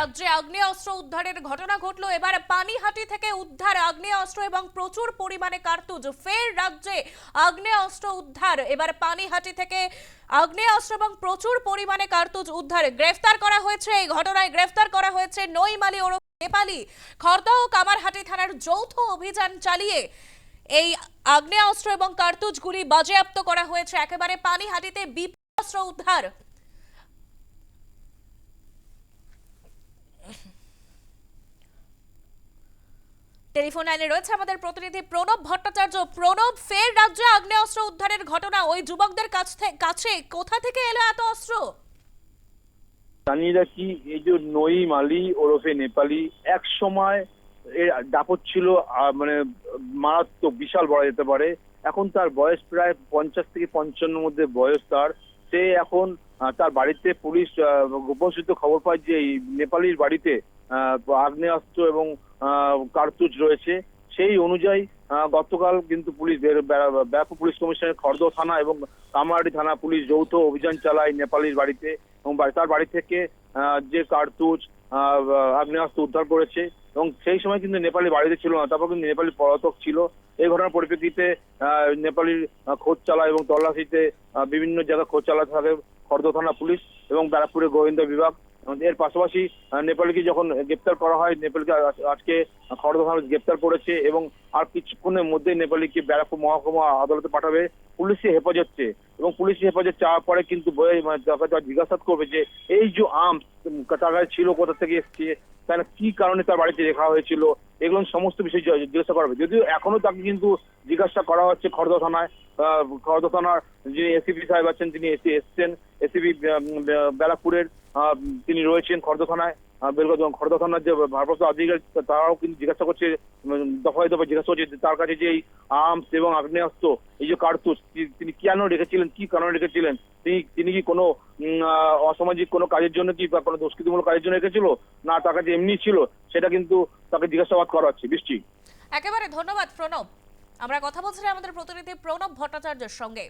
রাজ্যে আগ্নেয়াস্ত্র উদ্ধারের ঘটনা ঘটলো। এবার পানিহাটি থেকে উদ্ধার, আগ্নেয়াস্ত্র এবং প্রচুর পরিমাণে কার্তুজ। ফের রাজ্যে আগ্নেয়াস্ত্র উদ্ধার। এবার পানিহাটি থেকে আগ্নেয়াস্ত্র এবং প্রচুর পরিমাণে কার্তুজ উদ্ধার। গ্রেফতার করা হয়েছে, এই ঘটনায় গ্রেফতার করা হয়েছে নইমালি ওরফ নেপালি। খর্দা ও কামারহাটি থানার যৌথ অভিযান চালিয়ে এই আগ্নেয়াস্ত্র এবং কার্তুজগুলি বাজেয়াপ্ত করা হয়েছে। একেবারে পানিহাটিতে বিপদাস্ত্র উদ্ধার। টেলিফোন লাইনে রয়েছে আমাদের প্রতিনিধি প্রণব ভট্টাচার্য। প্রণব, ফের রাজ্যে আগ্নেয়াস্ত্র উদ্ধারের ঘটনা। ওই যুবকদের কাছ কোথা থেকে এলো এত অস্ত্র? জানিয়ে রাখি, এই যে নঈম আলী ওরফে নেপালি, এক সময় এর দাপট ছিল মানে মারাত্মক, বিশাল বলা যেতে পারে। এখন তার বয়স প্রায় পঞ্চাশ থেকে পঞ্চান্নর মধ্যে বয়স তার। সে এখন তার বাড়িতে পুলিশ গোপন খবর পায় যে নেপালির বাড়িতে আগ্নেয়াস্ত্র এবং কার্তুজ রয়েছে। সেই অনুযায়ী গতকাল কিন্তু পুলিশ ব্যাপক পুলিশ কমিশনের খর্দ থানা এবং কামারহাটি থানা পুলিশ যৌথ অভিযান চালায় নেপালির বাড়িতে এবং তার বাড়ি থেকে যে কার্তুজ আগ্নেয়াস্ত্র উদ্ধার করেছে এবং সেই সময় কিন্তু নেপালি বাড়িতে ছিল না, তারপর কিন্তু নেপালি পলাতক ছিল। এই ঘটনার পরিপ্রেক্ষিতে নেপালির খোঁজ চালায় এবং তল্লাশিতে বিভিন্ন জায়গায় খোঁজ চালাতে থাকে খর্দ থানা পুলিশ এবং ব্যারাকপুরের গোয়েন্দা বিভাগ। এর পাশাপাশি নেপালকে যখন গ্রেপ্তার করা হয়, নেপালকে আজ- আজকে খড়দা গ্রেপ্তার করেছে এবং আর কিছুক্ষণের মধ্যে নেপালিকে ব্যারাকপুর মহকুমা আদালতে পাঠাবে পুলিশে হেফাজত। এবং পুলিশি হেফাজত চাওয়ার পরে কিন্তু মানে জিজ্ঞাসা করবে যে, এই যে আম কাছাকাছি ছিল কোথা থেকে এসছে? তাহলে কি কারণে তার বাড়িতে রেখা হয়েছিল? এগুলো সমস্ত বিষয় জিজ্ঞাসা করা হবে। যদিও এখনও তাকে কিন্তু জিজ্ঞাসা করা হচ্ছে খড়দা থানায় খড়দা থানার যিনি এসিপি সাহেব আছেন, তিনি এসে এসছেন। এসিপি ব্যারাকপুরের তিনি রয়েছেন খড়দা থানায়। বেলগাঁও, খড়দা থানার যে ভারপ্রাপ্ত আধিকারিক, তারাও কিন্তু জিজ্ঞাসা করছে দফায় দফায় জিজ্ঞাসা করছে তার কাছে যে এই আর্মস এবং আগ্নেয়াস্ত্র, এই যে কার্তুজ তিনি কেন রেখেছিলেন, কি কারণে রেখেছিলেন? তিনি কি কোনো অসামাজিক কোনো কাজের জন্য কি বা কোনো দুষ্কৃতিমূলক কাজের জন্য এসেছিল? না, তার কাছে এমনি ছিল। সেটা কিন্তু তাকে জিজ্ঞাসাবাদ করা হচ্ছে বৃষ্টি একেবারে ধন্যবাদ, প্রণব। আমরা কথা বলছিলাম আমাদের প্রতিনিধি প্রণব ভট্টাচার্যের সঙ্গে।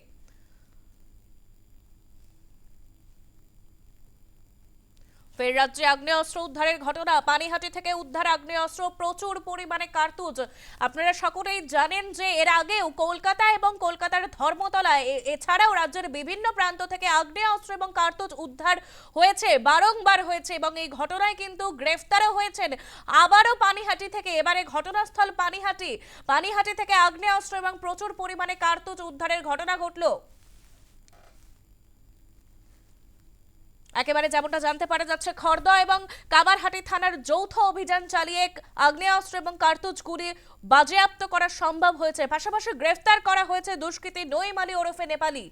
ফের রাজ্যে আগ্নেয়াস্ত্র উদ্ধারের ঘটনা। পানিহাটি থেকে উদ্ধার আগ্নেয়াস্ত্র, প্রচুর পরিমাণে কার্তুজ। আপনারা সকলেই জানেন যে এর আগেও কলকাতা এবং কলকাতার ধর্মতলায় এছাড়াও রাজ্যের বিভিন্ন প্রান্ত থেকে আগ্নেয়াস্ত্র এবং কার্তুজ উদ্ধার হয়েছে, বারংবার হয়েছে এবং এই ঘটনায় কিন্তু গ্রেফতারও হয়েছেন। আবারও পানিহাটি থেকে, এবারে ঘটনাস্থল পানিহাটি। পানিহাটি থেকে আগ্নেয়াস্ত্র এবং প্রচুর পরিমাণে কার্তুজ উদ্ধারের ঘটনা ঘটলো। একেবারে যেমনটা জানতে পারা যাচ্ছে খড়দা এবং কামারহাটি থানার যৌথ অভিযান চালিয়ে আগ্নেয়াস্ত্র এবং কার্তুজ কার্তুজগুলি বাজেয়াপ্ত করা সম্ভব হয়েছে। পাশাপাশি গ্রেফতার করা হয়েছে দুষ্কৃতী নইম আলী ওরফে নেপালি।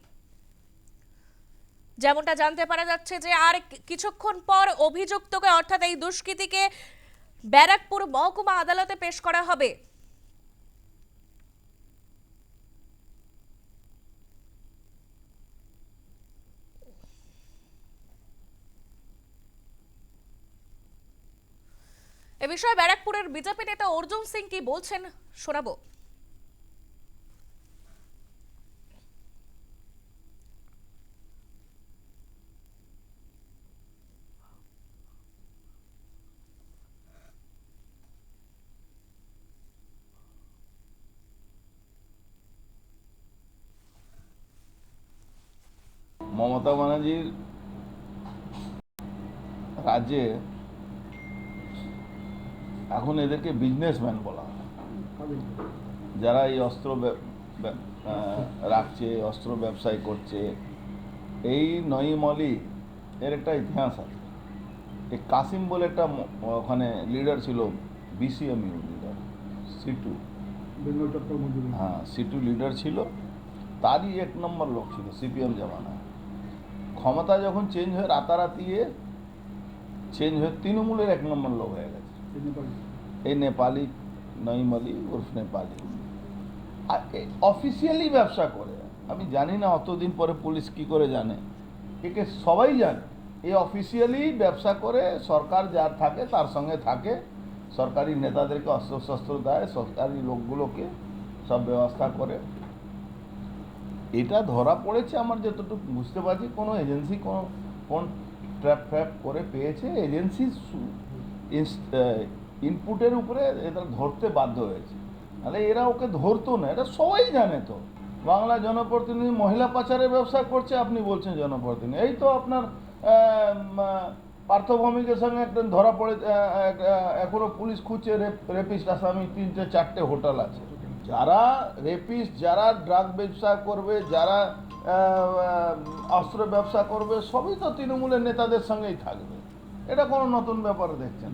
যেমনটা জানতে পারা যাচ্ছে যে আর কিছুক্ষণ পর অভিযুক্তকে, অর্থাৎ এই দুষ্কৃতীকে ব্যারাকপুর মহকুমা আদালতে পেশ করা হবে। এ বিষয়ে ব্যারাকপুরের বিজেপি নেতা অর্জুন সিং কি বলছেন শোনাবো। মমতা ব্যানার্জির রাজ্যে এখন এদেরকে বিজনেসম্যান বলা হয়। যারা এই অস্ত্র রাখছে অস্ত্র ব্যবসায় করছে এই নঈম আলী এর একটা ইতিহাস আছে। এই কাসিম বলে একটা ওখানে লিডার ছিল বিসিএমইউ লিডার সিটু হ্যাঁ সিটু লিডার ছিল তারই এক নম্বর লোক ছিল সিপিএম জামানায় ক্ষমতা যখন চেঞ্জ হয়ে রাতারাতি চেঞ্জ হয়ে তৃণমূলের এক নম্বর লোক হয়ে গেছে। এই নেপালি নঈম আলী উর্ফ নেপালি আর অফিসিয়ালি ব্যবসা করে। আমি জানি না অতদিন পরে পুলিশ কি করে জানে। একে সবাই জানে। এই অফিসিয়ালি ব্যবসা করে, সরকার যার থাকে, তার সঙ্গে থাকে। সরকারি নেতাদেরকে অস্ত্র শস্ত্র দেয়, সরকারি লোকগুলোকে সব ব্যবস্থা করে। এটা ধরা পড়েছে আমার যতটুকু বুঝতে পারছি। কোনো এজেন্সি কোনো, কোন ট্র্যাপ ফ্র্যাপ করে পেয়েছে। এজেন্সি ইনপুটের উপরে এদের ধরতে বাধ্য হয়েছে। তাহলে এরা ওকে ধরতো না, এটা সবাই জানে তো। বাংলা জনপ্রতিনিধি মহিলা পাচারের ব্যবসা করছে, আপনি বলছেন জনপ্রতিনিধি। এই তো আপনার পার্থভৌমিকের সঙ্গে একজন ধরা পড়ে এখনও পুলিশ খুঁজছে রেপিস্ট আসামি তিনটে, চারটে হোটেল আছে। যারা রেপিস্ট, যারা ড্রাগ ব্যবসা করবে, যারা অস্ত্র ব্যবসা করবে, সবই তো তৃণমূলের নেতাদের সঙ্গেই থাকবে। এটা কোনো নতুন ব্যাপার দেখছেন।